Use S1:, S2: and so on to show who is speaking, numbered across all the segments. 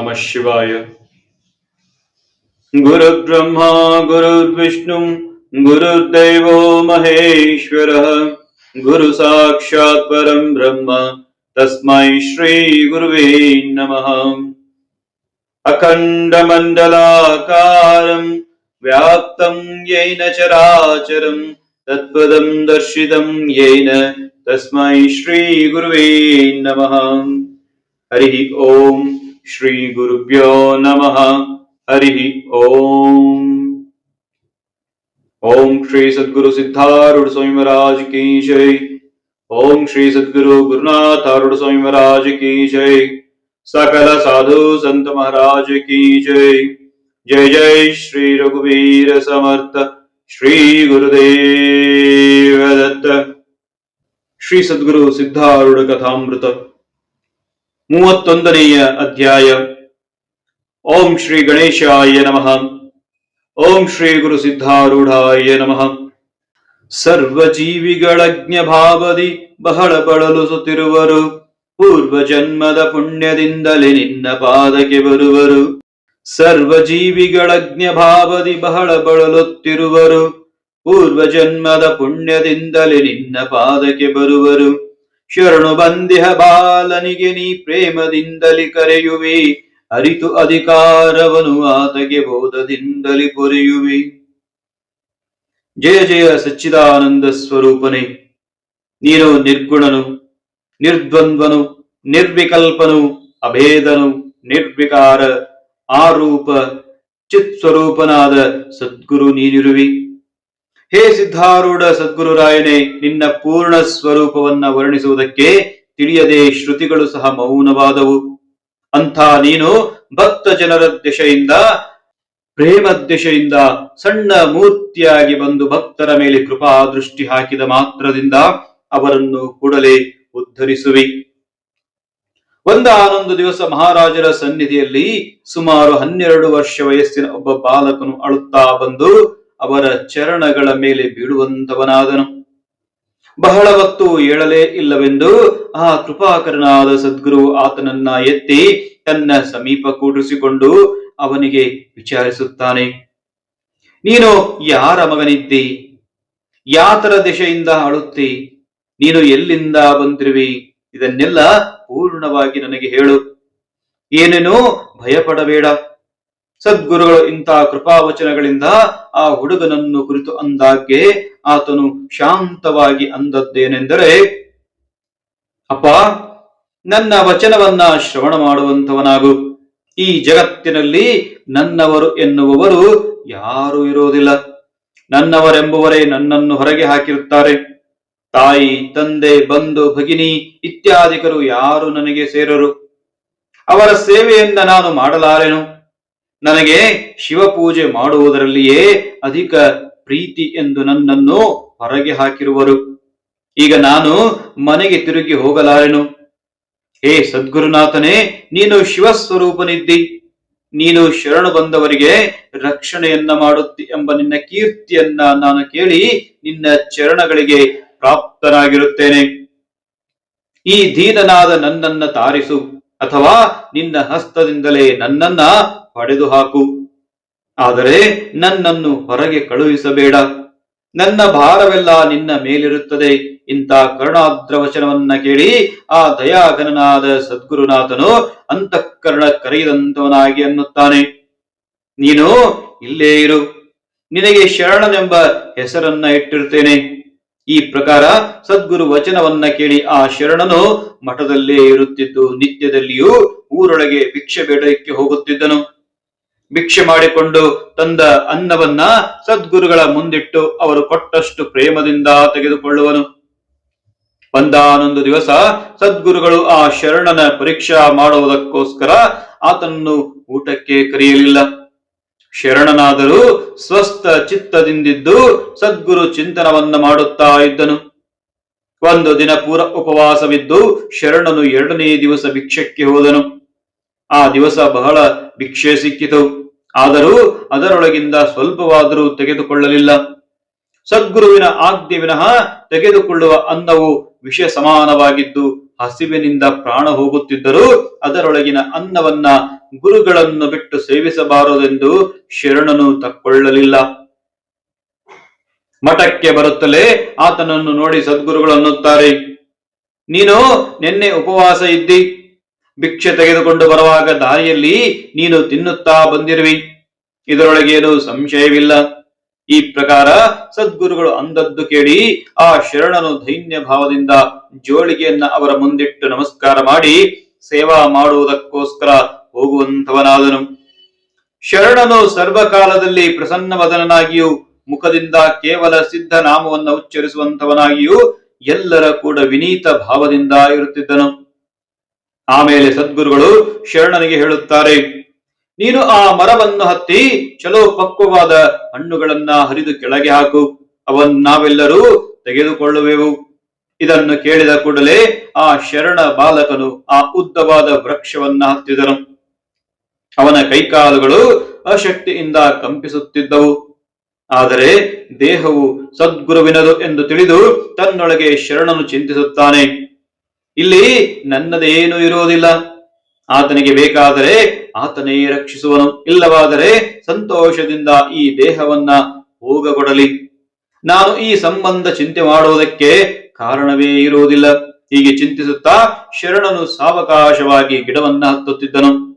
S1: नमः शिवाय। गुरुर्ब्रह्मा, गुरुर्विष्णुं, गुरुर्दैवो महेश्वरः। गुरु साक्षात् परं ब्रह्म, तस्मै श्रीगुरुवे नमः। अखण्डमण्डलाकारं, व्याप्तं येन चराचरं, तत्पदं दर्शितं येन, तस्मै श्रीगुरुवे नमः। हरिः ॐ श्रीगुरुभ्यो नमः। हरिः ओम्। ओम श्री सदगुरु सिद्धारूढ़ स्वामी महाराज की जय। ओम श्री सदगुरु गुरुनाथ अरुण स्वामी महाराज की जय। सकल साधु संत महाराज की जय। जय जय श्री रघुवीर समर्थ श्री गुरुदेव दत्त। श्री सदगुरु सिद्धारूढ़ कथामृत। ಮೂವತ್ತೊಂದನೆಯ ಅಧ್ಯಾಯ. ಓಂ ಶ್ರೀ ಗಣೇಶಾಯ ನಮಃ. ಓಂ ಶ್ರೀ ಗುರು ಸಿದ್ಧಾರೂಢಾಯ ನಮಃ. ಸರ್ವಜೀವಿಗಳಜ್ಞ ಭಾವದಿ ಬಹಳ ಬಳಲುಸುತ್ತಿರುವರು ಪೂರ್ವ ಜನ್ಮದ ಪುಣ್ಯದಿಂದಲೇ ನಿನ್ನ ಪಾದಕ್ಕೆ ಬರುವರು. ಸರ್ವಜೀವಿಗಳಜ್ಞ ಭಾವದಿ ಬಹಳ ಬಳಲುತ್ತಿರುವರು. ಪೂರ್ವ ಜನ್ಮದ ಪುಣ್ಯದಿಂದಲೇ ನಿನ್ನ ಪಾದಕ್ಕೆ ಬರುವರು. ಶರಣು ಬಂದಿಹ ಬಾಲನಿಗೆ ನೀ ಪ್ರೇಮದಿಂದಲಿ ಕರೆಯುವಿ. ಅರಿತು ಅಧಿಕಾರವನು ಆತಗೆ ಬೋಧದಿಂದಲಿ ಪೊರೆಯುವಿ ಜಯ ಜಯ ಸಚ್ಚಿದಾನಂದ ಸ್ವರೂಪನೇ. ನೀನು ನಿರ್ಗುಣನು, ನಿರ್ದ್ವಂದ್ವನು, ನಿರ್ವಿಕಲ್ಪನು, ಅಭೇದನು, ನಿರ್ವಿಕಾರ, ಆರೂಪ ಚಿತ್ ಸ್ವರೂಪನಾದ ಸದ್ಗುರು ನೀನಿರುವಿ. ಹೇ ಸಿದ್ಧಾರೂಢ ಸದ್ಗುರುರಾಯನೇ, ನಿನ್ನ ಪೂರ್ಣ ಸ್ವರೂಪವನ್ನ ವರ್ಣಿಸುವುದಕ್ಕೆ ತಿಳಿಯದೆ ಶ್ರುತಿಗಳು ಸಹ ಮೌನವಾದವು. ಅಂಥ ನೀನು ಭಕ್ತ ಜನರ ದಿಶೆಯಿಂದ ಪ್ರೇಮ ದಿಶೆಯಿಂದ ಸಣ್ಣ ಮೂರ್ತಿಯಾಗಿ ಬಂದು ಭಕ್ತರ ಮೇಲೆ ಕೃಪಾ ದೃಷ್ಟಿ ಹಾಕಿದ ಮಾತ್ರದಿಂದ ಅವರನ್ನು ಕೂಡಲೇ ಉದ್ಧರಿಸುವಿ. ಒಂದಾನೊಂದು ದಿವಸ ಮಹಾರಾಜರ ಸನ್ನಿಧಿಯಲ್ಲಿ ಸುಮಾರು ಹನ್ನೆರಡು ವರ್ಷ ವಯಸ್ಸಿನ ಒಬ್ಬ ಬಾಲಕನು ಅಳುತ್ತಾ ಬಂದು ಅವರ ಚರಣಗಳ ಮೇಲೆ ಬೀಳುವಂತವನಾದನು. ಬಹಳ ಹೊತ್ತು ಏಳಲೇ ಇಲ್ಲವೆಂದು ಆ ಕೃಪಾಕರನಾದ ಸದ್ಗುರು ಆತನನ್ನ ಎತ್ತಿ ತನ್ನ ಸಮೀಪ ಕೂಡಿಸಿಕೊಂಡು ಅವನಿಗೆ ವಿಚಾರಿಸುತ್ತಾನೆ. ನೀನು ಯಾರ ಮಗನಿದ್ದಿ? ಯಾತರ ದಿಶೆಯಿಂದ ಆಳುತ್ತಿ? ನೀನು ಎಲ್ಲಿಂದ ಬಂದಿರುವಿ? ಇದನ್ನೆಲ್ಲ ಪೂರ್ಣವಾಗಿ ನನಗೆ ಹೇಳು. ಏನೇನೋ ಭಯಪಡಬೇಡ. ಸದ್ಗುರುಗಳು ಇಂತಹ ಕೃಪಾವಚನಗಳಿಂದ ಆ ಹುಡುಗನನ್ನು ಕುರಿತು ಅಂದಾಗ್ಗೆ ಆತನು ಶಾಂತವಾಗಿ ಅಂದದ್ದೇನೆಂದರೆ, ಅಪ್ಪ, ನನ್ನ ವಚನವನ್ನ ಶ್ರವಣ ಮಾಡುವಂಥವನಾಗು. ಈ ಜಗತ್ತಿನಲ್ಲಿ ನನ್ನವರು ಎನ್ನುವವರು ಯಾರೂ ಇರೋದಿಲ್ಲ ನನ್ನವರೆಂಬುವರೇ ನನ್ನನ್ನು ಹೊರಗೆ ಹಾಕಿರುತ್ತಾರೆ. ತಾಯಿ, ತಂದೆ, ಬಂಧು, ಭಗಿನಿ ಇತ್ಯಾದಿಕರು ಯಾರು ನನಗೆ ಸೇರರು? ಅವರ ಸೇವೆಯಿಂದ ನಾನು ಮಾಡಲಾರೆನು? ನನಗೆ ಶಿವಪೂಜೆ ಮಾಡುವುದರಲ್ಲಿಯೇ ಅಧಿಕ ಪ್ರೀತಿ ಎಂದು ನನ್ನನ್ನು ಹೊರಗೆ ಹಾಕಿರುವರು. ಈಗ ನಾನು ಮನೆಗೆ ತಿರುಗಿ ಹೋಗಲಾರೆನು. ಹೇ ಸದ್ಗುರುನಾಥನೇ, ನೀನು ಶಿವಸ್ವರೂಪನಿದ್ದಿ. ನೀನು ಶರಣು ಬಂದವರಿಗೆ ರಕ್ಷಣೆಯನ್ನ ಮಾಡುತ್ತಿ ಎಂಬ ನಿನ್ನ ಕೀರ್ತಿಯನ್ನ ನಾನು ಕೇಳಿ ನಿನ್ನ ಚರಣಗಳಿಗೆ ಪ್ರಾಪ್ತನಾಗಿರುತ್ತೇನೆ. ಈ ದೀನನಾದ ನನ್ನನ್ನ ತಾರಿಸು, ಅಥವಾ ನಿನ್ನ ಹಸ್ತದಿಂದಲೇ ನನ್ನನ್ನ ಹೊಡೆದು ಹಾಕು ಆದರೆ ನನ್ನನ್ನು ಹೊರಗೆ ಕಳುಹಿಸಬೇಡ. ನನ್ನ ಭಾರವೆಲ್ಲ ನಿನ್ನ ಮೇಲಿರುತ್ತದೆ. ಇಂಥ ಕರುಣಾದ್ರ ವಚನವನ್ನ ಕೇಳಿ ಆ ದಯಾಗನನಾದ ಸದ್ಗುರುನಾಥನು ಅಂತಃಕರಣ ಕರೆಯದಂತವನಾಗಿ ಅನ್ನುತ್ತಾನೆ. ನೀನು ಇಲ್ಲೇ ಇರು. ನಿನಗೆ ಶರಣನೆಂಬ ಹೆಸರನ್ನ ಇಟ್ಟಿರುತ್ತೇನೆ ಈ ಪ್ರಕಾರ ಸದ್ಗುರು ವಚನವನ್ನ ಕೇಳಿ ಆ ಶರಣನು ಮಠದಲ್ಲೇ ಇರುತ್ತಿದ್ದು ನಿತ್ಯದಲ್ಲಿಯೂ ಊರೊಳಗೆ ಭಿಕ್ಷೆ ಬೇಡಕ್ಕೆ ಹೋಗುತ್ತಿದ್ದನು. ಭಿಕ್ಷೆ ಮಾಡಿಕೊಂಡು ತಂದ ಅನ್ನವನ್ನ ಸದ್ಗುರುಗಳ ಮುಂದಿಟ್ಟು ಅವರು ಕೊಟ್ಟಷ್ಟು ಪ್ರೇಮದಿಂದ ತೆಗೆದುಕೊಳ್ಳುವನು. ಒಂದಾನೊಂದು ದಿವಸ ಸದ್ಗುರುಗಳು ಆ ಶರಣನ ಪರೀಕ್ಷಾ ಮಾಡುವುದಕ್ಕೋಸ್ಕರ ಆತನನ್ನು ಊಟಕ್ಕೆ ಕರೆಯಲಿಲ್ಲ. ಶರಣನಾದರೂ ಸ್ವಸ್ಥ ಚಿತ್ತದಿಂದಿದ್ದು ಸದ್ಗುರು ಚಿಂತನವನ್ನ ಮಾಡುತ್ತಾ ಇದ್ದನು. ಒಂದು ದಿನ ಪೂರ ಉಪವಾಸವಿದ್ದು ಶರಣನು ಎರಡನೇ ದಿವಸ ಭಿಕ್ಷಕ್ಕೆ ಹೋದನು. ಆ ದಿವಸ ಬಹಳ ಭಿಕ್ಷೆ ಸಿಕ್ಕಿತು. ಆದರೂ ಅದರೊಳಗಿಂದ ಸ್ವಲ್ಪವಾದರೂ ತೆಗೆದುಕೊಳ್ಳಲಿಲ್ಲ. ಸದ್ಗುರುವಿನ ಆಜ್ಞೆ ವಿನಃ ತೆಗೆದುಕೊಳ್ಳುವ ಅನ್ನವು ವಿಷ ಸಮಾನವಾಗಿದ್ದು ಹಸಿವಿನಿಂದ ಪ್ರಾಣ ಹೋಗುತ್ತಿದ್ದರೂ ಅದರೊಳಗಿನ ಅನ್ನವನ್ನ ಗುರುಗಳನ್ನು ಬಿಟ್ಟು ಸೇವಿಸಬಾರದೆಂದು ಶರಣನು ತಕ್ಕೊಳ್ಳಲಿಲ್ಲ. ಮಠಕ್ಕೆ ಬರುತ್ತಲೇ ಆತನನ್ನು ನೋಡಿ ಸದ್ಗುರುಗಳು ಅನ್ನುತ್ತಾರೆ ನೀನು ನಿನ್ನೆ ಉಪವಾಸ ಇದ್ದಿ. ಭಿಕ್ಷೆ ತೆಗೆದುಕೊಂಡು ಬರುವಾಗ ದಾರಿಯಲ್ಲಿ ನೀನು ತಿನ್ನುತ್ತಾ ಬಂದಿರುವಿ. ಇದರೊಳಗೇನು ಸಂಶಯವಿಲ್ಲ. ಈ ಪ್ರಕಾರ ಸದ್ಗುರುಗಳು ಅಂದದ್ದು ಕೇಳಿ ಆ ಶರಣನು ಧೈನ್ಯ ಭಾವದಿಂದ ಜೋಳಿಗೆಯನ್ನ ಅವರ ಮುಂದಿಟ್ಟು ನಮಸ್ಕಾರ ಮಾಡಿ ಸೇವಾ ಮಾಡುವುದಕ್ಕೋಸ್ಕರ ಹೋಗುವಂತವನಾದನು ಶರಣನು ಸರ್ವಕಾಲದಲ್ಲಿ ಪ್ರಸನ್ನವದನಾಗಿಯೂ ಮುಖದಿಂದ ಕೇವಲ ಸಿದ್ಧ ನಾಮವನ್ನು ಉಚ್ಚರಿಸುವಂತವನಾಗಿಯೂ ಎಲ್ಲರ ಕೂಡ ವಿನೀತ ಭಾವದಿಂದ ಇರುತ್ತಿದ್ದನು. ಆಮೇಲೆ ಸದ್ಗುರುಗಳು ಶರಣನಿಗೆ ಹೇಳುತ್ತಾರೆ, ನೀನು ಆ ಮರವನ್ನು ಹತ್ತಿ ಚಲೋ ಪಕ್ವವಾದ ಹಣ್ಣುಗಳನ್ನ ಹರಿದು ಕೆಳಗೆ ಹಾಕು ಅವನ್ ನಾವೆಲ್ಲರೂ ತೆಗೆದುಕೊಳ್ಳುವೆವು. ಇದನ್ನು ಕೇಳಿದ ಕೂಡಲೇ ಆ ಶರಣ ಬಾಲಕನು ಆ ಉದ್ದವಾದ ವೃಕ್ಷವನ್ನ ಹತ್ತಿದನು ಅವನ ಕೈಕಾಲುಗಳು ಅಶಕ್ತಿಯಿಂದ ಕಂಪಿಸುತ್ತಿದ್ದವು. ಆದರೆ ದೇಹವು ಸದ್ಗುರುವಿನದು ಎಂದು ತಿಳಿದು ತನ್ನೊಳಗೆ ಶರಣನು ಚಿಂತಿಸುತ್ತಾನೆ. ಇಲ್ಲಿ ನನ್ನದೇನು ಇರುವುದಿಲ್ಲ. ಆತನಿಗೆ ಬೇಕಾದರೆ ಆತನೇ ರಕ್ಷಿಸುವನು. ಇಲ್ಲವಾದರೆ ಸಂತೋಷದಿಂದ ಈ ದೇಹವನ್ನ ಹೋಗಗೊಡಲಿ ನಾನು ಈ ಸಂಬಂಧ ಚಿಂತೆ ಮಾಡುವುದಕ್ಕೆ ಕಾರಣವೇ ಇರುವುದಿಲ್ಲ. ಹೀಗೆ ಚಿಂತಿಸುತ್ತಾ ಶರಣನು ಸಾವಕಾಶವಾಗಿ ಗಿಡವನ್ನ ಹತ್ತುತ್ತಿದ್ದನು.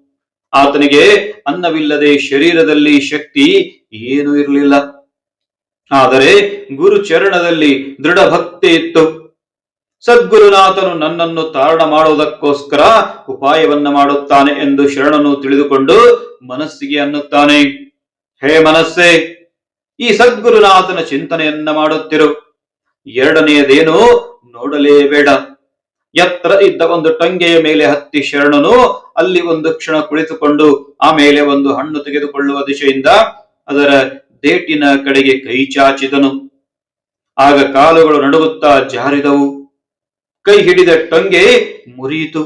S1: ಆತನಿಗೆ ಅನ್ನವಿಲ್ಲದೆ ಶರೀರದಲ್ಲಿ ಶಕ್ತಿ ಏನೂ ಇರಲಿಲ್ಲ. ಆದರೆ ಗುರು ಚರಣದಲ್ಲಿ ದೃಢ ಭಕ್ತಿ ಇತ್ತು. ಸದ್ಗುರುನಾಥನು ನನ್ನನ್ನು ತಾರಣ ಮಾಡುವುದಕ್ಕೋಸ್ಕರ ಉಪಾಯವನ್ನ ಮಾಡುತ್ತಾನೆ ಎಂದು ಶರಣನು ತಿಳಿದುಕೊಂಡು ಮನಸ್ಸಿಗೆ ಅನ್ನುತ್ತಾನೆ. ಹೇ ಮನಸ್ಸೇ, ಈ ಸದ್ಗುರುನಾಥನ ಚಿಂತನೆಯನ್ನ ಮಾಡುತ್ತಿರು. ಎರಡನೆಯದೇನು, ನೋಡಲೇಬೇಡ. ಎತ್ತರ ಇದ್ದ ಒಂದು ಟಂಗೆಯ ಮೇಲೆ ಹತ್ತಿ ಶರಣನು ಅಲ್ಲಿ ಒಂದು ಕ್ಷಣ ಕುಳಿತುಕೊಂಡು ಆಮೇಲೆ ಒಂದು ಹಣ್ಣು ತೆಗೆದುಕೊಳ್ಳುವ ದಿಶೆಯಿಂದ ಅದರ ದೇಟಿನ ಕಡೆಗೆ ಕೈ ಚಾಚಿದನು. ಆಗ ಕಾಲುಗಳು ನಡುಗುತ್ತಾ ಜಾರಿದವು. ಕೈ ಹಿಡಿದ ಟೊಂಗೆ ಮುರಿಯಿತು.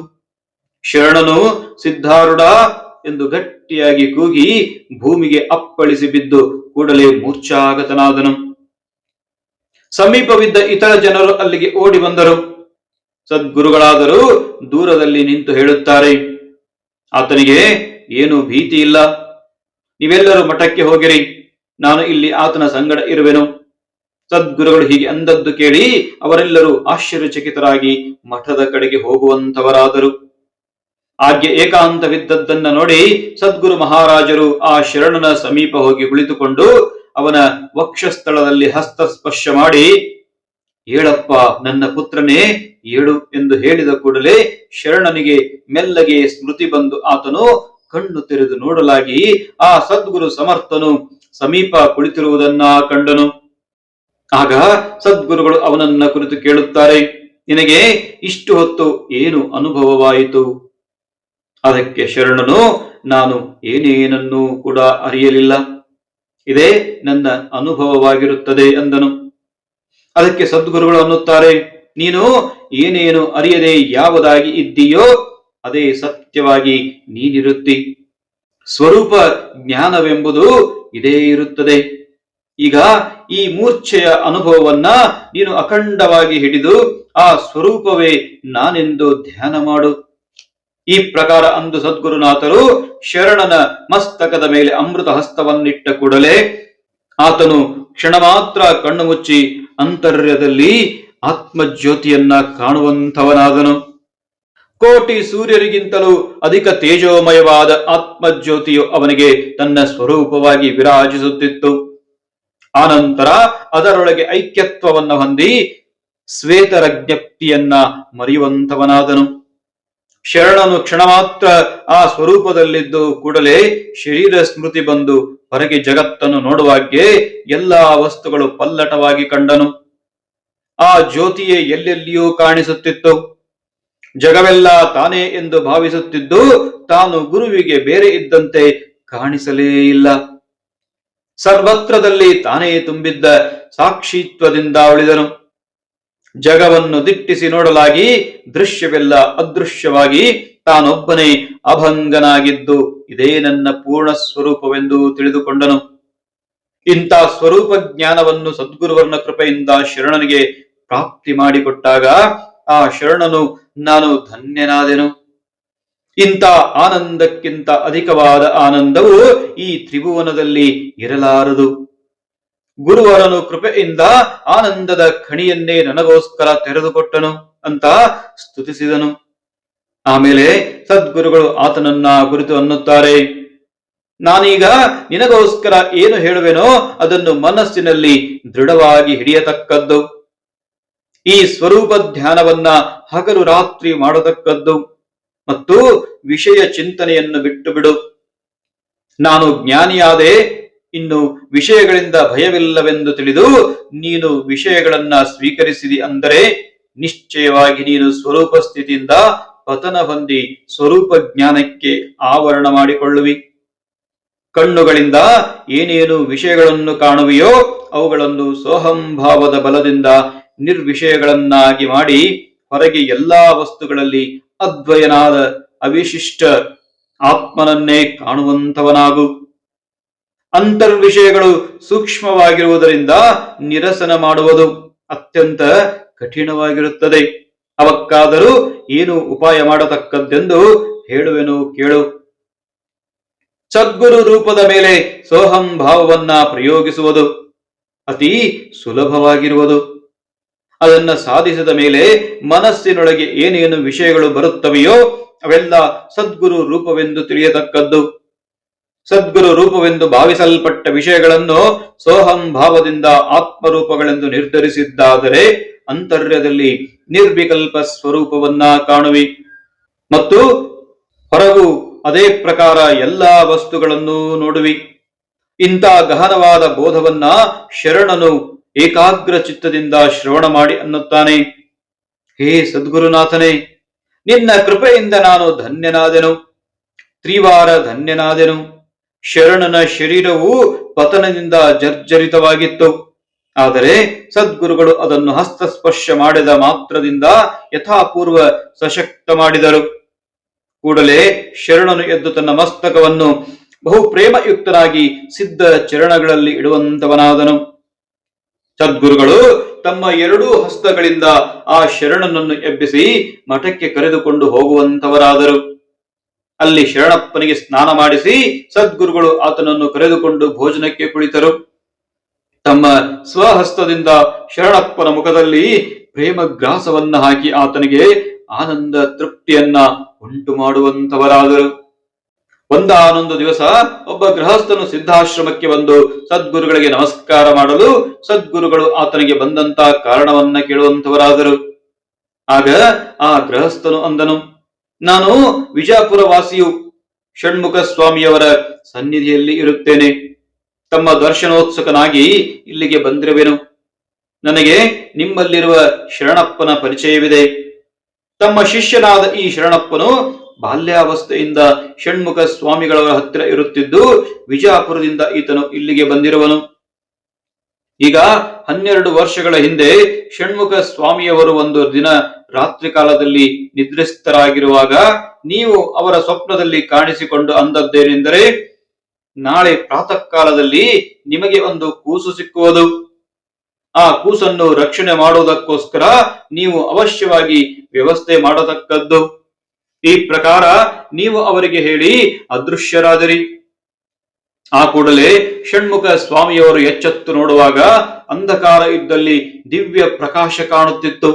S1: ಶರಣನು ಸಿದ್ಧಾರುಡ ಎಂದು ಗಟ್ಟಿಯಾಗಿ ಕೂಗಿ ಭೂಮಿಗೆ ಅಪ್ಪಳಿಸಿ ಬಿದ್ದು ಕೂಡಲೇ ಮೂರ್ಛಾಗತನಾದನು. ಸಮೀಪವಿದ್ದ ಇತರ ಜನರು ಅಲ್ಲಿಗೆ ಓಡಿ ಬಂದರು. ಸದ್ಗುರುಗಳಾದರೂ ದೂರದಲ್ಲಿ ನಿಂತು ಹೇಳುತ್ತಾರೆ, ಆತನಿಗೆ ಏನು ಭೀತಿ ಇಲ್ಲ ನೀವೆಲ್ಲರೂ ಮಠಕ್ಕೆ ಹೋಗಿರಿ. ನಾನು ಇಲ್ಲಿ ಆತನ ಸಂಗಡ ಇರುವೆನು. ಸದ್ಗುರುಗಳು ಹೀಗೆ ಅಂದದ್ದು ಕೇಳಿ ಅವರೆಲ್ಲರೂ ಆಶ್ಚರ್ಯಚಕಿತರಾಗಿ ಮಠದ ಕಡೆಗೆ ಹೋಗುವಂತವರಾದರು ಆಗ್ಗೆ ಏಕಾಂತವಿದ್ದದ್ದನ್ನ ನೋಡಿ ಸದ್ಗುರು ಮಹಾರಾಜರು ಆ ಶರಣನ ಸಮೀಪ ಹೋಗಿ ಕುಳಿತುಕೊಂಡು ಅವನ ವಕ್ಷಸ್ಥಳದಲ್ಲಿ ಹಸ್ತಸ್ಪರ್ಶ ಮಾಡಿ, ಏಳಪ್ಪ, ನನ್ನ ಪುತ್ರನೇ, ಏಳು ಎಂದು ಹೇಳಿದ ಕೂಡಲೇ ಶರಣನಿಗೆ ಮೆಲ್ಲಗೆ ಸ್ಮೃತಿ ಬಂದು ಆತನು ಕಣ್ಣು ತೆರೆದು ನೋಡಲಾಗಿ ಆ ಸದ್ಗುರು ಸಮರ್ಥನು ಸಮೀಪ ಕುಳಿತಿರುವುದನ್ನ ಕಂಡನು. ಆಗ ಸದ್ಗುರುಗಳು ಅವನನ್ನ ಕುರಿತು ಕೇಳುತ್ತಾರೆ, ನಿನಗೆ ಇಷ್ಟು ಹೊತ್ತು ಏನು ಅನುಭವವಾಯಿತು? ಅದಕ್ಕೆ ಶರಣನು, ನಾನು ಏನೇನನ್ನೂ ಕೂಡ ಅರಿಯಲಿಲ್ಲ. ಇದೇ ನನ್ನ ಅನುಭವವಾಗಿರುತ್ತದೆ ಅಂದನು. ಅದಕ್ಕೆ ಸದ್ಗುರುಗಳು ಅನ್ನುತ್ತಾರೆ, ನೀನು ಏನೇನು ಅರಿಯದೆ ಯಾವುದಾಗಿ ಇದ್ದೀಯೋ, ಅದೇ ಸತ್ಯವಾಗಿ ನೀನಿರುತ್ತಿ. ಸ್ವರೂಪ ಜ್ಞಾನವೆಂಬುದು ಇದೇ ಇರುತ್ತದೆ. ಈಗ ಈ ಮೂರ್ಛೆಯ ಅನುಭವವನ್ನ ನೀನು ಅಖಂಡವಾಗಿ ಹಿಡಿದು ಆ ಸ್ವರೂಪವೇ ನಾನೆಂದು ಧ್ಯಾನ ಮಾಡು. ಈ ಪ್ರಕಾರ ಅಂದು ಸದ್ಗುರುನಾಥರು ಶರಣನ ಮಸ್ತಕದ ಮೇಲೆ ಅಮೃತ ಹಸ್ತವನ್ನಿಟ್ಟ ಕೂಡಲೇ ಆತನು ಕ್ಷಣ ಮಾತ್ರ ಕಣ್ಣು ಮುಚ್ಚಿ ಅಂತರ್ಯದಲ್ಲಿ ಆತ್ಮಜ್ಯೋತಿಯನ್ನ ಕಾಣುವಂಥವನಾದನು. ಕೋಟಿ ಸೂರ್ಯರಿಗಿಂತಲೂ ಅಧಿಕ ತೇಜೋಮಯವಾದ ಆತ್ಮಜ್ಯೋತಿಯು ಅವನಿಗೆ ತನ್ನ ಸ್ವರೂಪವಾಗಿ ವಿರಾಜಿಸುತ್ತಿತ್ತು. ಆನಂತರ ಅದರೊಳಗೆ ಐಕ್ಯತ್ವವನ್ನು ಹೊಂದಿ ಶ್ವೇತರ ಜ್ಞಪ್ತಿಯನ್ನ ಮರೆಯುವಂತವನಾದನು ಶರಣನು ಕ್ಷಣ ಮಾತ್ರ ಆ ಸ್ವರೂಪದಲ್ಲಿದ್ದು ಕೂಡಲೇ ಶರೀರ ಸ್ಮೃತಿ ಬಂದು ಹೊರಗೆ ಜಗತ್ತನ್ನು ನೋಡುವಾಗೆ ಎಲ್ಲಾ ವಸ್ತುಗಳು ಪಲ್ಲಟವಾಗಿ ಕಂಡನು. ಆ ಜ್ಯೋತಿಯೇ ಎಲ್ಲೆಲ್ಲಿಯೂ ಕಾಣಿಸುತ್ತಿತ್ತು. ಜಗವೆಲ್ಲ ತಾನೇ ಎಂದು ಭಾವಿಸುತ್ತಿದ್ದು ತಾನು ಗುರುವಿಗೆ ಬೇರೆ ಇದ್ದಂತೆ ಕಾಣಿಸಲೇ ಇಲ್ಲ. ಸರ್ವತ್ರದಲ್ಲಿ ತಾನೇ ತುಂಬಿದ್ದ ಸಾಕ್ಷಿತ್ವದಿಂದ ಉಳಿದನು. ಜಗವನ್ನು ದಿಟ್ಟಿಸಿ ನೋಡಲಾಗಿ ದೃಶ್ಯವೆಲ್ಲ ಅದೃಶ್ಯವಾಗಿ ತಾನೊಬ್ಬನೇ ಅಭಂಗನಾಗಿದ್ದು, ಇದೇ ನನ್ನ ಪೂರ್ಣ ಸ್ವರೂಪವೆಂದು ತಿಳಿದುಕೊಂಡನು. ಇಂಥ ಸ್ವರೂಪ ಜ್ಞಾನವನ್ನು ಸದ್ಗುರುವರ್ಣ ಕೃಪೆಯಿಂದ ಶರಣನಿಗೆ ಪ್ರಾಪ್ತಿ ಮಾಡಿಕೊಟ್ಟಾಗ ಆ ಶರಣನು ನಾನು ಧನ್ಯನಾದೆನು. ಇಂಥ ಆನಂದಕ್ಕಿಂತ ಅಧಿಕವಾದ ಆನಂದವು ಈ ತ್ರಿಭುವನದಲ್ಲಿ ಇರಲಾರದು. ಗುರುವರನು ಕೃಪೆಯಿಂದ ಆನಂದದ ಖಣಿಯನ್ನೇ ನನಗೋಸ್ಕರ ತೆರೆದುಕೊಟ್ಟನು ಅಂತ ಸ್ತುತಿಸಿದನು. ಆಮೇಲೆ ಸದ್ಗುರುಗಳು ಆತನನ್ನ ಕುರಿತು ಅನ್ನುತ್ತಾರೆ, ನಾನೀಗ ನಿನಗೋಸ್ಕರ ಏನು ಹೇಳುವೆನೋ ಅದನ್ನು ಮನಸ್ಸಿನಲ್ಲಿ ದೃಢವಾಗಿ ಹಿಡಿಯತಕ್ಕದ್ದು. ಈ ಸ್ವರೂಪ ಧ್ಯಾನವನ್ನ ಹಗಲು ರಾತ್ರಿ ಮಾಡತಕ್ಕದ್ದು. ಮತ್ತು ವಿಷಯ ಚಿಂತನೆಯನ್ನು ಬಿಟ್ಟು ಬಿಡು ನಾನು ಜ್ಞಾನಿಯಾದೆ, ಇನ್ನು ವಿಷಯಗಳಿಂದ ಭಯವಿಲ್ಲವೆಂದು ತಿಳಿದು ನೀನು ವಿಷಯಗಳನ್ನ ಸ್ವೀಕರಿಸಿದಿ ಅಂದರೆ ನಿಶ್ಚಯವಾಗಿ ನೀನು ಸ್ವರೂಪ ಸ್ಥಿತಿಯಿಂದ ಪತನ ಹೊಂದಿ ಸ್ವರೂಪ ಜ್ಞಾನಕ್ಕೆ ಆವರಣ ಮಾಡಿಕೊಳ್ಳುವಿ. ಕಣ್ಣುಗಳಿಂದ ಏನೇನು ವಿಷಯಗಳನ್ನು ಕಾಣುವೆಯೋ ಅವುಗಳನ್ನು ಸೋಹಂಭಾವದ ಬಲದಿಂದ ನಿರ್ವಿಷಯಗಳನ್ನಾಗಿ ಮಾಡಿ ಹೊರಗೆ ಎಲ್ಲಾ ವಸ್ತುಗಳಲ್ಲಿ ಅದ್ವಯನಾದ ಅವಿಶಿಷ್ಟ ಆತ್ಮನನ್ನೇ ಕಾಣುವಂತವನಾಗು ಅಂತರ್ವಿಷಯಗಳು ಸೂಕ್ಷ್ಮವಾಗಿರುವುದರಿಂದ ನಿರಸನ ಮಾಡುವುದು ಅತ್ಯಂತ ಕಠಿಣವಾಗಿರುತ್ತದೆ. ಅವಕ್ಕಾದರೂ ಏನು ಉಪಾಯ ಮಾಡತಕ್ಕದ್ದೆಂದು ಹೇಳುವೆನು ಕೇಳು. ಸದ್ಗುರು ರೂಪದ ಮೇಲೆ ಸೋಹಂ ಭಾವವನ್ನ ಪ್ರಯೋಗಿಸುವುದು ಅತಿ ಸುಲಭವಾಗಿರುವುದು. ಅದನ್ನ ಸಾಧಿಸಿದ ಮೇಲೆ ಮನಸ್ಸಿನೊಳಗೆ ಏನೇನು ವಿಷಯಗಳು ಬರುತ್ತವೆಯೋ ಅವೆಲ್ಲ ಸದ್ಗುರು ರೂಪವೆಂದು ತಿಳಿಯತಕ್ಕದ್ದು. ಸದ್ಗುರು ರೂಪವೆಂದು ಭಾವಿಸಲ್ಪಟ್ಟ ವಿಷಯಗಳನ್ನು ಸೋಹಂ ಭಾವದಿಂದ ಆತ್ಮರೂಪಗಳೆಂದು ನಿರ್ಧರಿಸಿದ್ದಾದರೆ ಅಂತರ್ಯದಲ್ಲಿ ನಿರ್ವಿಕಲ್ಪ ಸ್ವರೂಪವನ್ನ ಕಾಣುವಿ. ಮತ್ತು ಹೊರಗು ಅದೇ ಪ್ರಕಾರ ಎಲ್ಲಾ ವಸ್ತುಗಳನ್ನು ನೋಡುವಿ. ಇಂಥ ಗಹನವಾದ ಬೋಧವನ್ನ ಶರಣನು ಏಕಾಗ್ರ ಚಿತ್ತದಿಂದ ಶ್ರವಣ ಮಾಡಿ ಅನ್ನುತ್ತಾನೆ. ಹೇ ಸದ್ಗುರುನಾಥನೇ, ನಿನ್ನ ಕೃಪೆಯಿಂದ ನಾನು ಧನ್ಯನಾದೆನು. ತ್ರಿವಾರ ಧನ್ಯನಾದೆನು. ಶರಣನ ಶರೀರವು ಪತನದಿಂದ ಜರ್ಜರಿತವಾಗಿತ್ತು. ಆದರೆ ಸದ್ಗುರುಗಳು ಅದನ್ನು ಹಸ್ತಸ್ಪರ್ಶ ಮಾಡಿದ ಮಾತ್ರದಿಂದ ಯಥಾಪೂರ್ವ ಸಶಕ್ತ ಮಾಡಿದರು. ಕೂಡಲೇ ಶರಣನು ಎದ್ದು ತನ್ನ ಮಸ್ತಕವನ್ನು ಬಹು ಪ್ರೇಮಯುಕ್ತನಾಗಿ ಸಿದ್ಧ ಚರಣಗಳಲ್ಲಿ ಇಡುವಂತವನಾದನು. ಸದ್ಗುರುಗಳು ತಮ್ಮ ಎರಡೂ ಹಸ್ತಗಳಿಂದ ಆ ಶರಣನನ್ನು ಎಬ್ಬಿಸಿ ಮಠಕ್ಕೆ ಕರೆದುಕೊಂಡು ಹೋಗುವಂತವರಾದರು ಅಲ್ಲಿ ಶರಣಪ್ಪನಿಗೆ ಸ್ನಾನ ಮಾಡಿಸಿ ಸದ್ಗುರುಗಳು ಆತನನ್ನು ಕರೆದುಕೊಂಡು ಭೋಜನಕ್ಕೆ ಕುಳಿತರು. ತಮ್ಮ ಸ್ವಹಸ್ತದಿಂದ ಶರಣಪ್ಪನ ಮುಖದಲ್ಲಿ ಪ್ರೇಮ ಗ್ರಾಸವನ್ನ ಹಾಕಿ ಆತನಿಗೆ ಆನಂದ ತೃಪ್ತಿಯನ್ನ ಉಂಟು ಮಾಡುವಂತವರಾದರು ಒಂದಾನೊಂದು ದಿವಸ ಒಬ್ಬ ಗೃಹಸ್ಥನು ಸಿದ್ಧಾಶ್ರಮಕ್ಕೆ ಬಂದು ಸದ್ಗುರುಗಳಿಗೆ ನಮಸ್ಕಾರ ಮಾಡಲು ಸದ್ಗುರುಗಳು ಆತನಿಗೆ ಬಂದಂತ ಕಾರಣವನ್ನ ಕೇಳುವಂತವರಾದರು. ಆಗ ಆ ಗೃಹಸ್ಥನು ಅಂದನು, ನಾನು ವಿಜಾಪುರ ವಾಸಿಯು ಷಣ್ಮುಖ ಸ್ವಾಮಿಯವರ ಸನ್ನಿಧಿಯಲ್ಲಿ ಇರುತ್ತೇನೆ. ತಮ್ಮ ದರ್ಶನೋತ್ಸುಕನಾಗಿ ಇಲ್ಲಿಗೆ ಬಂದಿರುವೆನು. ನನಗೆ ನಿಮ್ಮಲ್ಲಿರುವ ಶರಣಪ್ಪನ ಪರಿಚಯವಿದೆ. ತಮ್ಮ ಶಿಷ್ಯನಾದ ಈ ಶರಣಪ್ಪನು ಬಾಲ್ಯಾವಸ್ಥೆಯಿಂದ ಷಣ್ಮುಖ ಸ್ವಾಮಿಗಳವರ ಹತ್ತಿರ ಇರುತ್ತಿದ್ದು ವಿಜಾಪುರದಿಂದ ಈತನು ಇಲ್ಲಿಗೆ ಬಂದಿರುವನು. ಈಗ ಹನ್ನೆರಡು ವರ್ಷಗಳ ಹಿಂದೆ ಷಣ್ಮುಖ ಸ್ವಾಮಿಯವರು ಒಂದು ದಿನ ರಾತ್ರಿ ಕಾಲದಲ್ಲಿ ನಿದ್ರಿಸ್ತರಾಗಿರುವಾಗ ನೀವು ಅವರ ಸ್ವಪ್ನದಲ್ಲಿ ಕಾಣಿಸಿಕೊಂಡು ಅಂದದ್ದೇನೆಂದರೆ, ನಾಳೆ ಪ್ರಾತಃ ಕಾಲದಲ್ಲಿ ನಿಮಗೆ ಒಂದು ಕೂಸು ಸಿಕ್ಕುವುದು. ಆ ಕೂಸನ್ನು ರಕ್ಷಣೆ ಮಾಡುವುದಕ್ಕೋಸ್ಕರ ನೀವು ಅವಶ್ಯವಾಗಿ ವ್ಯವಸ್ಥೆ ಮಾಡತಕ್ಕದ್ದು. ಈ ಪ್ರಕಾರ ನೀವು ಅವರಿಗೆ ಹೇಳಿ, ಅದೃಶ್ಯರಾದಿರಿ. ಆ ಕೂಡಲೇ ಷಣ್ಮುಖ ಸ್ವಾಮಿಯವರು ಎಚ್ಚೆತ್ತು ನೋಡುವಾಗ ಅಂಧಕಾರ ಇದ್ದಲ್ಲಿ ದಿವ್ಯ ಪ್ರಕಾಶ ಕಾಣುತ್ತಿತ್ತು.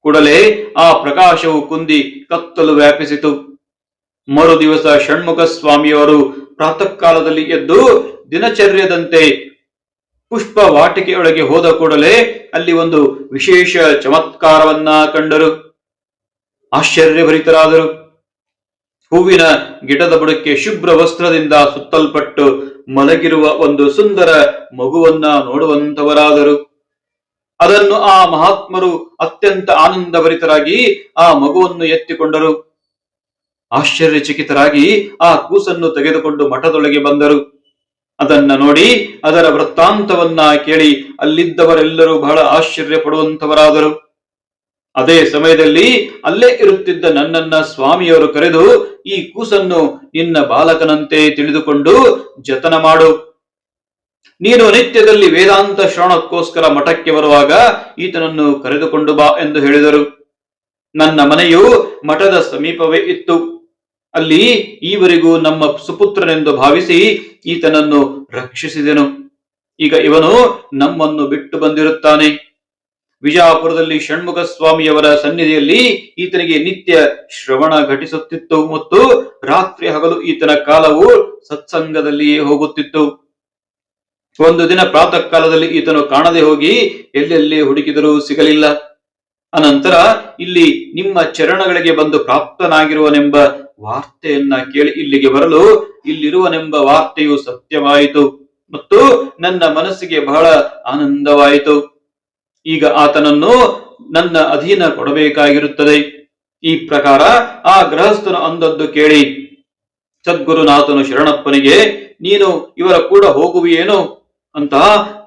S1: ಕೂಡಲೇ ಆ ಪ್ರಕಾಶವು ಕುಂದಿ ಕತ್ತಲು ವ್ಯಾಪಿಸಿತು. ಮರು ದಿವಸ ಷಣ್ಮುಖ ಸ್ವಾಮಿಯವರು ಪ್ರಾತಃ ಕಾಲದಲ್ಲಿ ಎದ್ದು ದಿನಚರ್ಯದಂತೆ ಪುಷ್ಪ ವಾಟಿಕೆಯೊಳಗೆ ಹೋದ ಕೂಡಲೇ ಅಲ್ಲಿ ಒಂದು ವಿಶೇಷ ಚಮತ್ಕಾರವನ್ನ ಕಂಡರು. ಆಶ್ಚರ್ಯಭರಿತರಾದರು ಹೂವಿನ ಗಿಡದ ಬುಡಕ್ಕೆ ಶುಭ್ರ ವಸ್ತ್ರದಿಂದ ಸುತ್ತಲ್ಪಟ್ಟು ಮಲಗಿರುವ ಒಂದು ಸುಂದರ ಮಗುವನ್ನ ನೋಡುವಂತವರಾದರು ಅದನ್ನು ಆ ಮಹಾತ್ಮರು ಅತ್ಯಂತ ಆನಂದಭರಿತರಾಗಿ ಆ ಮಗುವನ್ನು ಎತ್ತಿಕೊಂಡರು. ಆಶ್ಚರ್ಯಚಕಿತರಾಗಿ ಆ ಕೂಸನ್ನು ತೆಗೆದುಕೊಂಡು ಮಠದೊಳಗೆ ಬಂದರು. ಅದನ್ನ ನೋಡಿ ಅದರ ವೃತ್ತಾಂತವನ್ನ ಕೇಳಿ ಅಲ್ಲಿದ್ದವರೆಲ್ಲರೂ ಬಹಳ ಆಶ್ಚರ್ಯ ಪಡುವಂತವರಾದರು ಅದೇ ಸಮಯದಲ್ಲಿ ಅಲ್ಲೇ ಇರುತ್ತಿದ್ದ ನನ್ನನ್ನ ಸ್ವಾಮಿಯವರು ಕರೆದು ಈ ಕೂಸನ್ನು ನಿನ್ನ ಬಾಲಕನಂತೆ ತಿಳಿದುಕೊಂಡು ಜತನ ಮಾಡು. ನೀನು ನಿತ್ಯದಲ್ಲಿ ವೇದಾಂತ ಶ್ರವಣಕ್ಕೋಸ್ಕರ ಮಠಕ್ಕೆ ಬರುವಾಗ ಈತನನ್ನು ಕರೆದುಕೊಂಡು ಬಾ ಎಂದು ಹೇಳಿದರು. ನನ್ನ ಮನೆಯು ಮಠದ ಸಮೀಪವೇ ಇತ್ತು. ಅಲ್ಲಿ ಈವರೆಗೂ ನಮ್ಮ ಸುಪುತ್ರನೆಂದು ಭಾವಿಸಿ ಈತನನ್ನು ರಕ್ಷಿಸಿದೆನು. ಈಗ ಇವನು ನಮ್ಮನ್ನು ಬಿಟ್ಟು ಬಂದಿರುತ್ತಾನೆ. ವಿಜಾಪುರದಲ್ಲಿ ಷಣ್ಮುಖ ಸ್ವಾಮಿಯವರ ಸನ್ನಿಧಿಯಲ್ಲಿ ಈತನಿಗೆ ನಿತ್ಯ ಶ್ರವಣ ಘಟಿಸುತ್ತಿತ್ತು ಮತ್ತು ರಾತ್ರಿ ಹಗಲು ಈತನ ಕಾಲವು ಸತ್ಸಂಗದಲ್ಲಿಯೇ ಹೋಗುತ್ತಿತ್ತು. ಒಂದು ದಿನ ಪ್ರಾತಃ ಕಾಲದಲ್ಲಿ ಈತನು ಕಾಣದೆ ಹೋಗಿ ಎಲ್ಲೆಲ್ಲಿ ಹುಡುಕಿದರೂ ಸಿಗಲಿಲ್ಲ. ಅನಂತರ, ಇಲ್ಲಿ ನಿಮ್ಮ ಚರಣಗಳಿಗೆ ಬಂದು ಪ್ರಾಪ್ತನಾಗಿರುವನೆಂಬ ವಾರ್ತೆಯನ್ನ ಕೇಳಿ ಇಲ್ಲಿಗೆ ಬರಲು ಇಲ್ಲಿರುವನೆಂಬ ವಾರ್ತೆಯು ಸತ್ಯವಾಯಿತು ಮತ್ತು ನನ್ನ ಮನಸ್ಸಿಗೆ ಬಹಳ ಆನಂದವಾಯಿತು. ಈಗ ಆತನನ್ನು ನನ್ನ ಅಧೀನ ಕೊಡಬೇಕಾಗಿರುತ್ತದೆ. ಈ ಪ್ರಕಾರ ಆ ಗೃಹಸ್ಥನು ಅಂದದ್ದು ಕೇಳಿ, ಸದ್ಗುರುನಾಥನು ಶರಣಪ್ಪನಿಗೆ, ನೀನು ಇವರ ಕೂಡ ಹೋಗುವಿಯೇನು? ಅಂತ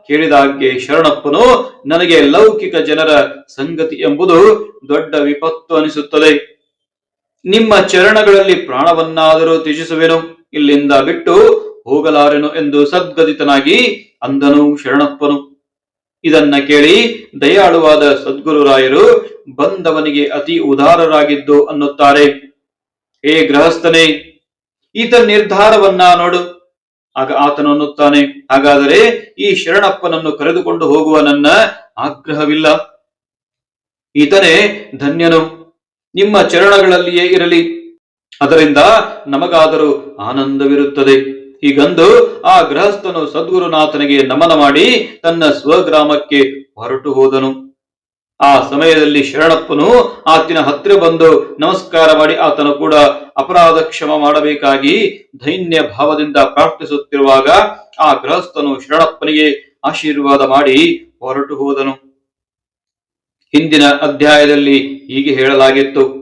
S1: ಕೇಳಿದಾಗೆ ಶರಣಪ್ಪನು, ನನಗೆ ಲೌಕಿಕ ಜನರ ಸಂಗತಿ ಎಂಬುದು ದೊಡ್ಡ ವಿಪತ್ತು ಅನಿಸುತ್ತದೆ. ನಿಮ್ಮ ಚರಣಗಳಲ್ಲಿ ಪ್ರಾಣವನ್ನಾದರೂ ತ್ಯಜಿಸುವೆನು, ಇಲ್ಲಿಂದ ಬಿಟ್ಟು ಹೋಗಲಾರೆನು? ಎಂದು ಸದ್ಗದಿತನಾಗಿ ಅಂದನು ಶರಣಪ್ಪನು. ಇದನ್ನ ಕೇಳಿ ದಯಾಳುವಾದ ಸದ್ಗುರುರಾಯರು ಬಂದವನಿಗೆ ಅತಿ ಉದಾರರಾಗಿದ್ದು ಅನ್ನುತ್ತಾರೆ. ಹೇ ಗೃಹಸ್ಥನೇ, ಈತ ನಿರ್ಧಾರವನ್ನ ನೋಡು. ಆಗ ಆತನು ಅನ್ನುತ್ತಾನೆ, ಹಾಗಾದರೆ ಈ ಶರಣಪ್ಪನನ್ನು ಕರೆದುಕೊಂಡು ಹೋಗುವ ನನ್ನ ಆಗ್ರಹವಿಲ್ಲ. ಈತನೇ ಧನ್ಯನು, ನಿಮ್ಮ ಚರಣಗಳಲ್ಲಿಯೇ ಇರಲಿ. ಅದರಿಂದ ನಮಗಾದರೂ ಆನಂದವಿರುತ್ತದೆ. ಹೀಗಂದು ಆ ಗೃಹಸ್ಥನು ಸದ್ಗುರುನಾಥನಿಗೆ ನಮನ ಮಾಡಿ ತನ್ನ ಸ್ವಗ್ರಾಮಕ್ಕೆ ಹೊರಟು ಹೋದನು. ಆ ಸಮಯದಲ್ಲಿ ಶರಣಪ್ಪನು ಆತನ ಹತ್ತಿರ ಬಂದು ನಮಸ್ಕಾರ ಮಾಡಿ ಆತನು ಕೂಡ ಅಪರಾಧ ಕ್ಷಮ ಮಾಡಬೇಕಾಗಿ ಧೈನ್ಯ ಭಾವದಿಂದ ಪ್ರಾರ್ಥಿಸುತ್ತಿರುವಾಗ ಆ ಗೃಹಸ್ಥನು ಶರಣಪ್ಪನಿಗೆ ಆಶೀರ್ವಾದ ಮಾಡಿ ಹೊರಟು ಹೋದನು. ಹಿಂದಿನ ಅಧ್ಯಾಯದಲ್ಲಿ ಹೀಗೆ ಹೇಳಲಾಗಿತ್ತು.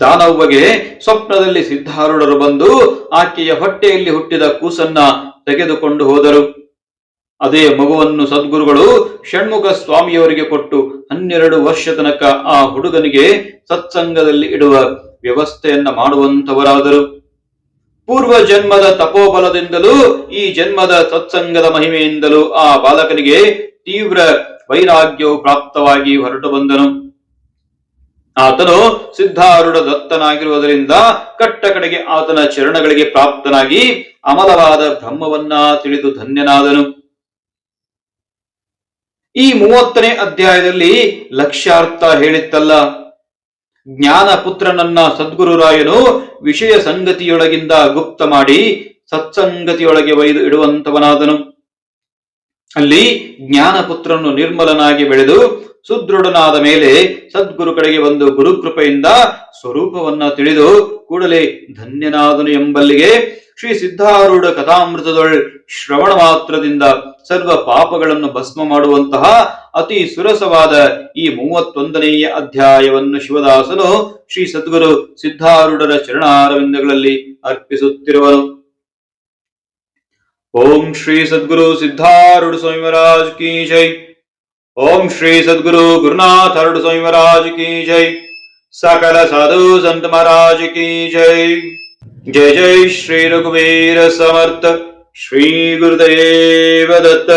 S1: ದಾನವ್ವಗೆ ಸ್ವಪ್ನದಲ್ಲಿ ಸಿದ್ಧಾರೂಢರು ಬಂದು ಆಕೆಯ ಹೊಟ್ಟೆಯಲ್ಲಿ ಹುಟ್ಟಿದ ಕೂಸನ್ನ ತೆಗೆದುಕೊಂಡು ಹೋದರು. ಅದೇ ಮಗುವನ್ನು ಸದ್ಗುರುಗಳು ಷಣ್ಮುಖ ಸ್ವಾಮಿಯವರಿಗೆ ಕೊಟ್ಟು ಹನ್ನೆರಡು ವರ್ಷ ತನಕ ಆ ಹುಡುಗನಿಗೆ ಸತ್ಸಂಗದಲ್ಲಿ ಇಡುವ ವ್ಯವಸ್ಥೆಯನ್ನ ಮಾಡುವಂತವರಾದರು ಪೂರ್ವ ಜನ್ಮದ ತಪೋಬಲದಿಂದಲೂ ಈ ಜನ್ಮದ ಸತ್ಸಂಗದ ಮಹಿಮೆಯಿಂದಲೂ ಆ ಬಾಲಕನಿಗೆ ತೀವ್ರ ವೈರಾಗ್ಯವು ಪ್ರಾಪ್ತವಾಗಿ ಹೊರಟು ಬಂದನು. ಆತನು ಸಿದ್ಧಾರೂಢ ದತ್ತನಾಗಿರುವುದರಿಂದ ಕಟ್ಟ ಕಡೆಗೆ ಆತನ ಚರಣಗಳಿಗೆ ಪ್ರಾಪ್ತನಾಗಿ ಅಮಲವಾದ ಬ್ರಹ್ಮವನ್ನ ತಿಳಿದು ಧನ್ಯನಾದನು. ಈ ಮೂವತ್ತನೇ ಅಧ್ಯಾಯದಲ್ಲಿ ಲಕ್ಷ್ಯಾರ್ಥ ಹೇಳಿತ್ತಲ್ಲ. ಜ್ಞಾನ ಪುತ್ರನನ್ನ ಸದ್ಗುರುರಾಯನು ವಿಷಯ ಸಂಗತಿಯೊಳಗಿಂದ ಗುಪ್ತ ಮಾಡಿ ಸತ್ಸಂಗತಿಯೊಳಗೆ ಒಯ್ದು ಇಡುವಂತವನಾದನು. ಅಲ್ಲಿ ಜ್ಞಾನಪುತ್ರನು ನಿರ್ಮಲನಾಗಿ ಬೆಳೆದು ಸುದೃಢನಾದ ಮೇಲೆ ಸದ್ಗುರು ಕಡೆಗೆ ಒಂದು ಗುರುಕೃಪೆಯಿಂದ ಸ್ವರೂಪವನ್ನ ತಿಳಿದು ಕೂಡಲೇ ಧನ್ಯನಾದನು ಎಂಬಲ್ಲಿಗೆ ಶ್ರೀ ಸಿದ್ಧಾರೂಢ ಕಥಾಮೃತದೊಳ್ ಶ್ರವಣ ಮಾತ್ರದಿಂದ ಸರ್ವ ಪಾಪಗಳನ್ನು ಭಸ್ಮ ಮಾಡುವಂತಹ ಅತಿ ಸುರಸವಾದ ಈ ಮೂವತ್ತೊಂದನೆಯ ಅಧ್ಯಾಯವನ್ನು ಶಿವದಾಸನು ಶ್ರೀ ಸದ್ಗುರು ಸಿದ್ಧಾರೂಢರ ಚರಣಾರವಿಂದಗಳಲ್ಲಿ ಅರ್ಪಿಸುತ್ತಿರುವನು. ಓಂ ಶ್ರೀ ಸದ್ಗುರು ಸಿದ್ಧಾರೂಢ ಸ್ವಾಮಿ ಮಹಾರಾಜ್ ಕಿ ओम श्री सद्गुरु गुरुनाथ अरुण स्वामी महाराज की जय। सकल साधु संत महाराज की जय। जय जय श्री रघुवीर समर्थ। श्री गुरुदेव दत्त